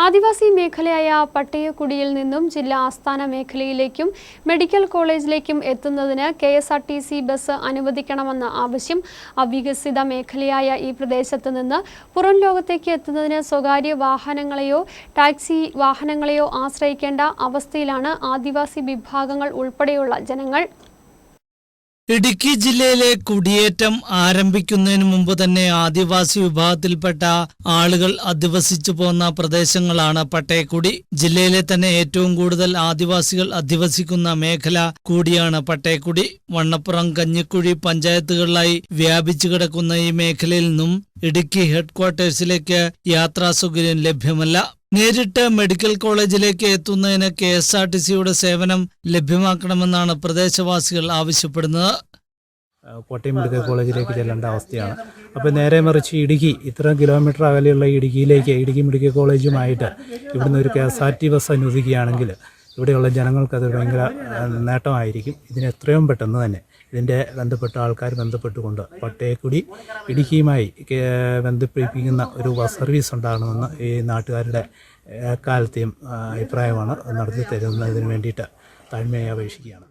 ആദിവാസി മേഖലയായ പട്ടയക്കുടിയിൽ നിന്നും ജില്ലാ ആസ്ഥാന മേഖലയിലേക്കും മെഡിക്കൽ കോളേജിലേക്കും എത്തുന്നതിന് K S R T C bus അനുവദിക്കണമെന്ന ആവശ്യം അവികസിത മേഖലയായ ഈ പ്രദേശത്ത് നിന്ന് പുറം ലോകത്തേക്ക് എത്തുന്നതിന് സ്വകാര്യ വാഹനങ്ങളെയോ ടാക്സി വാഹനങ്ങളെയോ ആശ്രയിക്കേണ്ട അവസ്ഥയിലാണ് ആദിവാസി വിഭാഗങ്ങൾ ഉൾപ്പെടെയുള്ള ജനങ്ങൾ ഇടുക്കി ജില്ലയിലെ കുടിയേറ്റം ആരംഭിക്കുന്നതിന് മുമ്പ് തന്നെ ആദിവാസി വിഭാഗത്തിൽപ്പെട്ട ആളുകൾ അധിവസിച്ചു പോന്ന പ്രദേശങ്ങളാണ് പട്ടയക്കുടി ജില്ലയിലെ തന്നെ ഏറ്റവും കൂടുതൽ ആദിവാസികൾ അധിവസിക്കുന്ന മേഖല കൂടിയാണ് പട്ടയക്കുടി വണ്ണപ്പുറം കഞ്ഞിക്കുഴി പഞ്ചായത്തുകളിലായി വ്യാപിച്ചു കിടക്കുന്ന ഈ മേഖലയിൽ നിന്നും ഇടുക്കി ഹെഡ്ക്വാർട്ടേഴ്സിലേക്ക് യാത്രാ സൗകര്യം ലഭ്യമല്ല. നേരിട്ട് മെഡിക്കൽ കോളേജിലേക്ക് എത്തുന്നതിന് കെ എസ് ആർ ടി സിയുടെ സേവനം ലഭ്യമാക്കണമെന്നാണ് പ്രദേശവാസികൾ ആവശ്യപ്പെടുന്നത്. കോട്ടയം മെഡിക്കൽ കോളേജിലേക്ക് ചെല്ലേണ്ട അവസ്ഥയാണ്. അപ്പോൾ നേരെ മറിച്ച് ഇടുക്കി ഇത്ര കിലോമീറ്റർ അകലെയുള്ള ഇടുക്കിയിലേക്ക് ഇടുക്കി മെഡിക്കൽ കോളേജുമായിട്ട് ഇവിടുന്ന് ഒരു K S R T bus അനുവദിക്കുകയാണെങ്കിൽ ഇവിടെയുള്ള ജനങ്ങൾക്കത് ഭയങ്കര നേട്ടമായിരിക്കും. ഇതിന് എത്രയും പെട്ടെന്ന് തന്നെ ഇതിന്റെ ബന്ധപ്പെട്ട ആൾക്കാർ ബന്ധപ്പെട്ടുകൊണ്ട് പട്ടയക്കുടി ഇടുക്കിയുമായി ബന്ധിപ്പിക്കുന്ന ഒരു ബസ് സർവീസ് ഉണ്ടാകണമെന്ന് ഈ നാട്ടുകാരുടെ കാലത്തെയും അഭിപ്രായമാണ് നടത്തി തരുന്നതിന് വേണ്ടിയിട്ട് താഴ്മയായി അപേക്ഷിക്കുകയാണ്.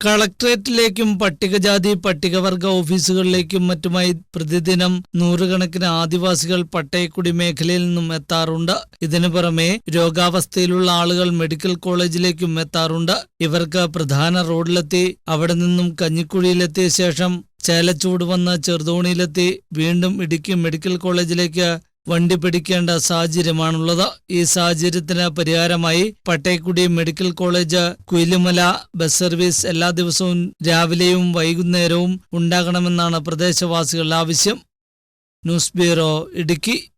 കളക്ടറേറ്റിലേക്കും പട്ടികജാതി പട്ടികവർഗ ഓഫീസുകളിലേക്കും മറ്റുമായി പ്രതിദിനം നൂറുകണക്കിന് ആദിവാസികൾ പട്ടയക്കുടി മേഖലയിൽ നിന്നും എത്താറുണ്ട്. ഇതിനു പുറമെ രോഗാവസ്ഥയിലുള്ള ആളുകൾ മെഡിക്കൽ കോളേജിലേക്കും എത്താറുണ്ട്. ഇവർക്ക് പ്രധാന റോഡിലെത്തി അവിടെ നിന്നും കഞ്ഞിക്കുഴിയിലെത്തിയ ശേഷം ചേലച്ചൂട് വന്ന് ചെറുതോണിയിലെത്തി വീണ്ടും ഇടുക്കി മെഡിക്കൽ കോളേജിലേക്ക് വണ്ടി പിടിക്കേണ്ട സാഹചര്യമാണുള്ളത്. ഈ സാഹചര്യത്തിന് പരിഹാരമായി Pattekkudi medical college Kuyilumala bus service എല്ലാ ദിവസവും രാവിലെയും വൈകുന്നേരവും ഉണ്ടാകണമെന്നാണ് പ്രദേശവാസികളുടെ ആവശ്യം. News bureau Idukki.